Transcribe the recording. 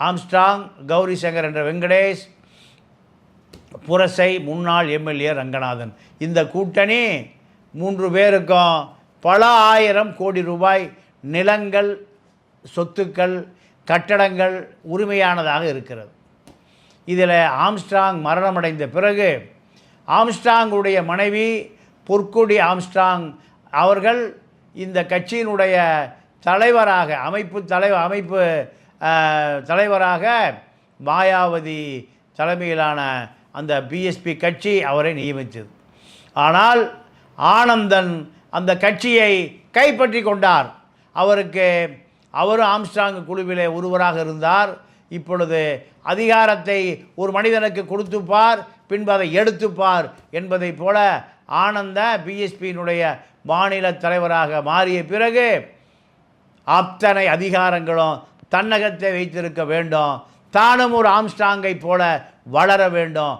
Armstrong Gowri Shankar என்ற வெங்கடேஷ் புரசை முன்னாள் MLA Ranganathan. இந்த கூட்டணி மூன்று பேருக்கும் பல ஆயிரம் கோடி ரூபாய் நிலங்கள் சொத்துக்கள் கட்டடங்கள் உரிமையானதாக இருக்கிறது. இதில் ஆம்ஸ்ட்ராங் மரணமடைந்த பிறகு ஆம்ஸ்டாங்குடைய மனைவி பொற்கொடி ஆம்ஸ்டாங் அவர்கள் இந்த கட்சியினுடைய தலைவராக அமைப்பு தலைவர் அமைப்பு தலைவராக மாயாவதி தலைமையிலான அந்த பிஎஸ்பி கட்சி அவரை நியமித்தது. ஆனால் ஆனந்தன் அந்த கட்சியை கைப்பற்றி கொண்டார். அவருக்கு அவரும் ஆம்ஸ்டாங் குழுவிலே ஒருவராக இருந்தார். இப்பொழுது அதிகாரத்தை ஒரு மனிதனுக்கு கொடுத்துப்பார் பின்பு அதை எடுத்துப்பார் என்பதைப் போல ஆனந்த பிஎஸ்பியினுடைய மாநில தலைவராக மாறிய பிறகு அத்தனை அதிகாரங்களும் தன்னகத்தை வைத்திருக்க வேண்டும். தானும் ஒரு ஆம்ஸ்டாங்கை போல வளர வேண்டும்.